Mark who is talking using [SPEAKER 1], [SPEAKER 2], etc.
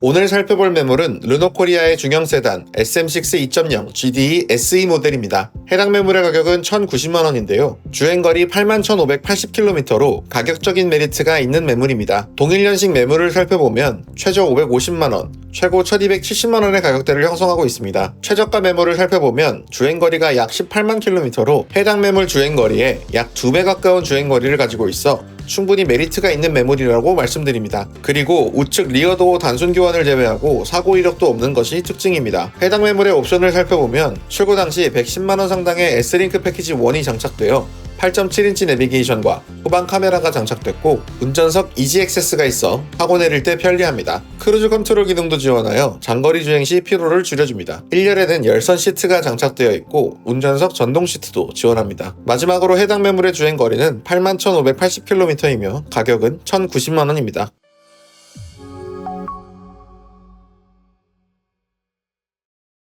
[SPEAKER 1] 오늘 살펴볼 매물은 르노코리아의 중형 세단 SM6 2.0 GDE SE 모델입니다. 해당 매물의 가격은 1,090만원인데요. 주행거리 81,580km로 가격적인 메리트가 있는 매물입니다. 동일년식 매물을 살펴보면 최저 550만원, 최고 1270만원의 가격대를 형성하고 있습니다. 최저가 매물을 살펴보면 주행거리가 약 18만 km로 해당 매물 주행거리에 약 2배 가까운 주행거리를 가지고 있어 충분히 메리트가 있는 매물이라고 말씀드립니다. 그리고 우측 리어도어 단순 교환을 제외하고 사고 이력도 없는 것이 특징입니다. 해당 매물의 옵션을 살펴보면 출고 당시 110만원 상당의 S링크 패키지 1이 장착되어 8.7인치 내비게이션과 후방 카메라가 장착됐고 운전석 이지 액세스가 있어 타고 내릴 때 편리합니다. 크루즈 컨트롤 기능도 지원하여 장거리 주행 시 피로를 줄여줍니다. 1열에는 열선 시트가 장착되어 있고 운전석 전동 시트도 지원합니다. 마지막으로 해당 매물의 주행 거리는 81,580km이며 가격은 1,090만 원입니다.